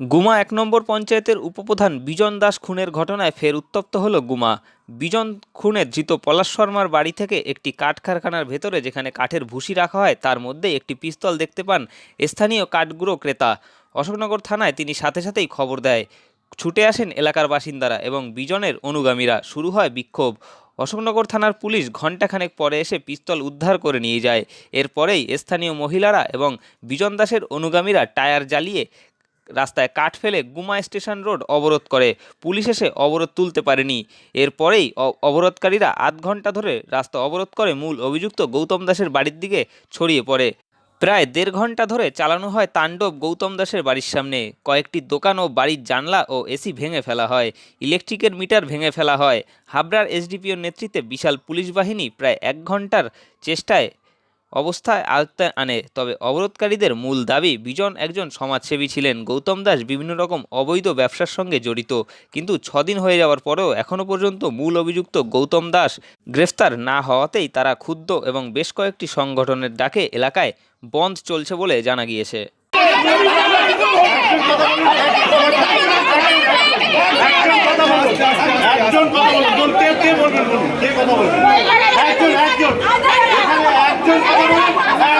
গুমা এক নম্বর পঞ্চায়েতের উপপ্রধান বিজন দাস খুনের ঘটনায় ফের উত্তপ্ত হলো গুমা। বিজন খুনে ধৃত পলাশ শর্মার বাড়ি থেকে একটি কাঠ কারখানার ভেতরে যেখানে কাঠের ভুসি রাখা হয়, তার মধ্যে একটি পিস্তল দেখতে পান স্থানীয় কাঠগুঁড়ো ক্রেতা। অশোকনগর থানায় তিনি সাথে সাথেই খবর দেয়। ছুটে আসেন এলাকার বাসিন্দারা এবং বিজনের অনুগামীরা। শুরু হয় বিক্ষোভ। অশোকনগর থানার পুলিশ ঘণ্টাখানেক পরে এসে পিস্তল উদ্ধার করে নিয়ে যায়। এরপরেই স্থানীয় মহিলারা এবং বিজন দাসের অনুগামীরা টায়ার জ্বালিয়ে রাস্তায় কাঠ ফেলে গুমা স্টেশন রোড অবরোধ করে। পুলিশ এসে অবরোধ তুলতে পারেনি। এরপরেই অবরোধকারীরা আধ ঘণ্টা ধরে রাস্তা অবরোধ করে মূল অভিযুক্ত গৌতম দাসের বাড়ির দিকে ছড়িয়ে পড়ে। প্রায় দেড় ঘণ্টা ধরে চালানো হয় তাণ্ডব গৌতম দাসের বাড়ির সামনে। কয়েকটি দোকান ও বাড়ির জানলা ও এসি ভেঙে ফেলা হয়। ইলেকট্রিকের মিটার ভেঙে ফেলা হয়। হাবড়ার এসডিপিওর নেতৃত্বে বিশাল পুলিশ বাহিনী প্রায় এক ঘণ্টার চেষ্টায় অবস্থায় আয়ত্তে আনে। তবে অবরোধকারীদের মূল দাবি, বিজন একজন সমাজসেবী ছিলেন। গৌতম দাস বিভিন্ন রকম অবৈধ ব্যবসার সঙ্গে জড়িত। কিন্তু ছদিন হয়ে যাওয়ার পরেও এখনও পর্যন্ত মূল অভিযুক্ত গৌতম দাস গ্রেফতার না হওয়াতেই তারা ক্ষুব্ধ এবং বেশ কয়েকটি সংগঠনের ডাকে এলাকায় বন্ধ চলছে বলে জানা গিয়েছে। একজন কথা কে কথা একজন একজন। একজন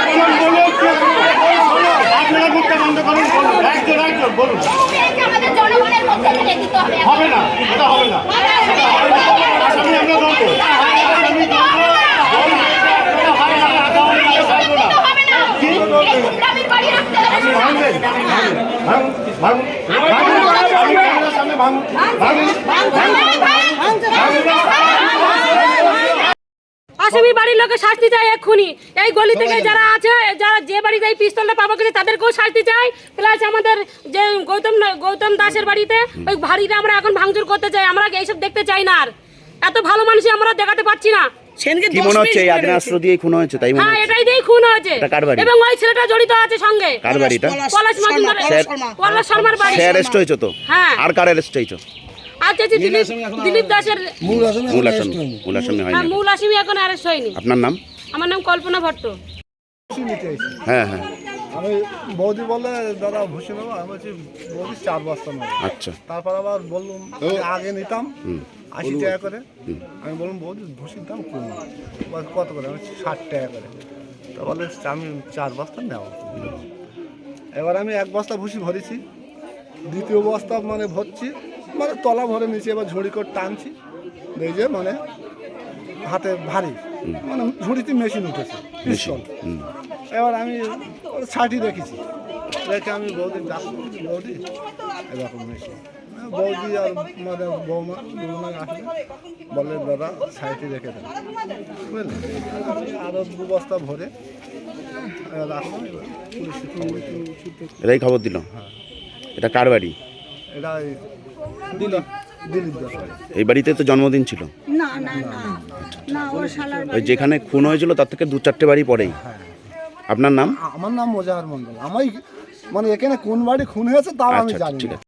একজন বলুন কে আপনারা মুখটা বন্ধ করুন একজন একজন বলুন হবে না এটা হবে না আসামি আমরা ধরবো আসামি ভাঙুন ভাঙুন ভাঙুন ভাঙুন ভাঙুন বাড়ির লোকে শাস্তি চাই এক্ষুনি। এই গলি থেকে যারা আছে যারা যে বাড়িতে এই পিস্তলটা পাবো গেছে তাদেরকেও শাস্তি চাই প্লাস আমাদের যে গৌতম গৌতম দাসের বাড়িতে ওই বাড়িটা আমরা এখন ভাঙচুর করতে চাই। আমরা এইসব দেখতে চাই না আর? এত ভালো মানুষই আমরা দেখাতে পাচ্ছি না। কি মনে হচ্ছে এই আগ্নেয়াস্ত্র দিয়ে খুন হয়েছে? তাই মনে হ্যাঁ এটাই দিয়েই খুন হয়েছে। এটা কার বাড়ি? এবং ওই ছেলেটা জড়িত আছে সঙ্গে। কার বাড়িটা? পলাশ মজুমদার পলাশ শর্মার বাড়ি। সে অ্যারেস্ট হয়েছে তো? হ্যাঁ। আর কার অ্যারেস্ট হয়েছে? আর যে দিলীপ দিলীপ দাসের মূল আসামি মূল আসামি হ্যাঁ হয়নি। মূল আসামি এখন অ্যারেস্ট হয়নি। আপনার নাম? আমার নাম কল্পনা ভট্ট। হ্যাঁ হ্যাঁ। আমি বৌদি বললে দাদা ভুসি নেব আমি বলছি বৌদি চার বস্তা নেব আচ্ছা। তারপর আবার বললাম আমি আগে নিতাম আশি টাকা করে। আমি বললাম বৌদি ভুসির দাম কম। বলে, কত করে? আমি বলছি, ষাট টাকা করে। তা বলে আমি চার বস্তা নেওয়া এবার আমি এক বস্তা ভুসি ভরেছি। দ্বিতীয় বস্তা মানে ভরছি। মানে তলা ভরে নিয়েছি এবার ঝুড়ি করে টানছি। যে মানে হাতে ভারী। মানে ঝুড়িতে মেশিন উঠেছে পিস্তল। এবার আমি ছাটি রেখেছি রেখে আমি বৌদি বৌদি এরকম মেশিন। বৌদি আর মানে বৌমা দুজনে আসলে বলে দাদা ছাইটি রেখে দেন। বুঝলেন? আরও দু বস্তা ভরে রাখলাম পুলিশে খবর দিলাম। এটাই খবর দিল? এটা কার বাড়ি? এটা দিলীপ দিলীপ দাস। এই বাড়িতে তো জন্মদিন ছিল। না না না। না ওর শালার ওই যেখানে খুন হয়েছিল তার থেকে দু চারটে বাড়ি পরেই। আপনার নাম? আমার নাম মোজাহার মন্ডল আমি মানে এখানে কোন বাড়ি খুন হয়েছে তাও আমি আচ্ছা জানি ঠিক না আছে।